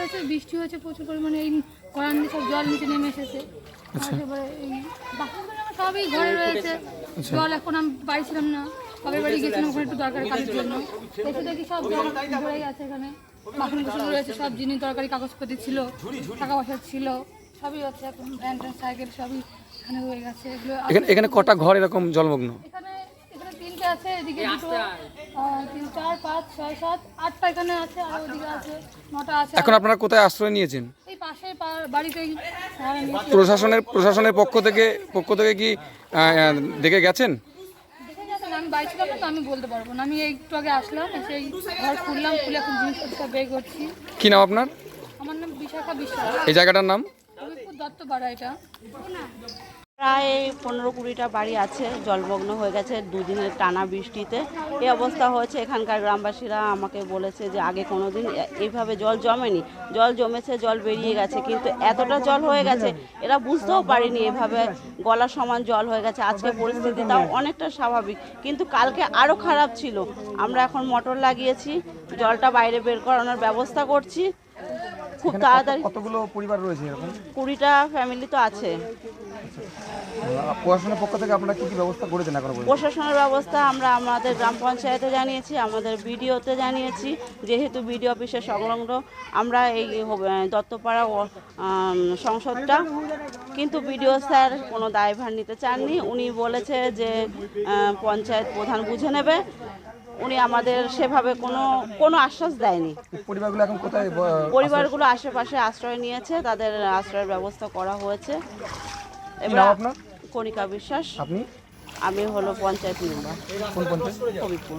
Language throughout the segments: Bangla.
হয়েছে বৃষ্টি হয়েছে প্রচুর পরিমাণে এই করান দিয়ে সব জল নিচে নেমে এসেছে। আচ্ছা। তারপরে এই বাসনগুলো আমার সবই ঘরে রয়েছে। জল এখন আমি বাড়ি ছিলাম না বাপের বাড়ি গেছিলাম ওখানে একটু দরকারি কাজের জন্য। এসে দেখি সব জল ভরে গেছে এখানে। বাসন কুসন রয়েছে সব জিনিস দরকারি কাগজপত্র ছিল টাকা পয়সা ছিল সবই হচ্ছে এখন। ভ্যান ট্যান সাইকেল সবই এখানে রয়ে গেছে। এগুলো এখানে এখানে কটা ঘর এরকম জলমগ্ন? এখানে এখানে তিনটে আছে এদিকে দুটো ছয় সাত আটটা এখানে আছে আর ওদিকে আছে নটা আছে। এখন আপনারা কোথায় আশ্রয় নিয়েছেন? এই পাশের পা- বাড়িতেই প্রশাসনের প্রশাসনের পক্ষ থেকে পক্ষ থেকে কি দেখে গেছেন? দেখে গেছেন, আমি বাড়ি ছিলাম না তো আমি বলতে পারব না। আমি এই একটু আগে আসলাম এসে এই ঘর খুললাম খুলে এখন জিনিসপত্র সব বের করছি। কি নাম আপনার? আমার নাম বিশাখা বিশ্বাস। এই জায়গাটার নাম? দত্তপাড়া এটা। প্রায় পনেরো কুড়িটা বাড়ি আছে, জলমগ্ন হয়ে গেছে দুদিনের টানা বৃষ্টিতে। এই অবস্থা হয়েছে এখানকার গ্রামবাসীরা আমাকে বলেছে যে আগে কোনো দিন এইভাবে জল জমেনি। জল জমেছে, জল বেরিয়ে গেছে, কিন্তু এতটা জল হয়ে গেছে, এরা বুঝতেও পারেনি এভাবে গলা সমান জল হয়ে গেছে। আজকে পরিস্থিতি তাও অনেকটা স্বাভাবিক, কিন্তু কালকে আরও খারাপ ছিল। আমরা এখন মোটর লাগিয়েছি, জলটা বাইরে বের করানোর ব্যবস্থা করছি। খুব তাড়াতাড়ি কতগুলো পরিবার রয়েছে এরকম? কুড়িটা ফ্যামিলি তো আছে। প্রশাসনের পক্ষ থেকে আপনারা কি কি ব্যবস্থা করেছেন এখন প্রশাসনের ব্যবস্থা আমরা আমাদের গ্রাম পঞ্চায়েতে জানিয়েছি আমাদের বিডিওতে জানিয়েছি যেহেতু বিডিও অফিসে সংলগ্ন আমরা এই দত্তপাড়া সংসদটা। কিন্তু বিডিও স্যার কোনো দায়ভার নিতে চাননি। উনি বলেছে যে পঞ্চায়েত প্রধান বুঝে নেবে। উনি আমাদের সেভাবে কোনো কোনো আশ্বাস দেয়নি। পরিবারগুলো এখন কোথায়? পরিবারগুলো আশেপাশে আশ্রয় নিয়েছে তাদের আশ্রয়ের ব্যবস্থা করা হয়েছে। এবার আপনার? কণিকা বিশ্বাস। আপনি? আমি হলো পঞ্চায়েত মেম্বার। কোন পঞ্চায়েত? কবিপুর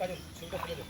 কাজল ছবিটা তুলে